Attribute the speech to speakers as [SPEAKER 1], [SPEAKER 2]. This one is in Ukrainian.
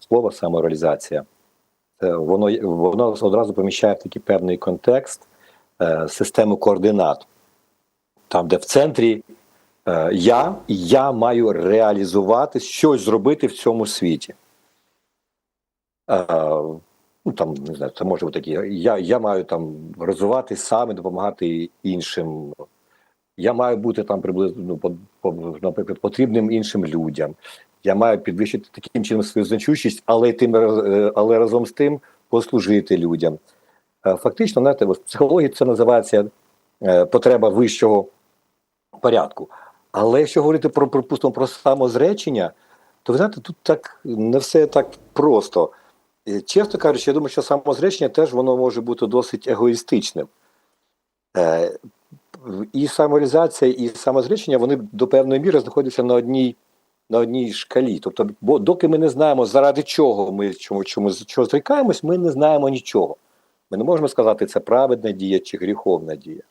[SPEAKER 1] слово самореалізація. Е, Воно, воно одразу поміщає в такий певний контекст е, систему координат, там, де в центрі е, я, я маю реалізувати щось зробити в цьому світі. Е, ну, там, не знаю, це може бути такі. Я, я маю там розвиватись саме, допомагати іншим. Я маю бути там приблизно, ну, по, по, наприклад, потрібним іншим людям. Я маю підвищити таким чином свою значущість, але тим е, але разом з тим послужити людям. Е, Фактично, знаєте, в психології це називається е, потреба вищого порядку. Але якщо говорити про припустимо про самозречення, то ви знаєте, тут так не все так просто. Чесно кажучи, я думаю, що самозречення теж воно може бути досить егоїстичним. І самореалізація, і самозречення вони до певної міри знаходяться на одній на одній шкалі. Тобто, бо доки ми не знаємо, заради чого ми чому, чому, чого зрікаємось, ми не знаємо нічого. Ми не можемо сказати, це праведна дія чи гріховна дія.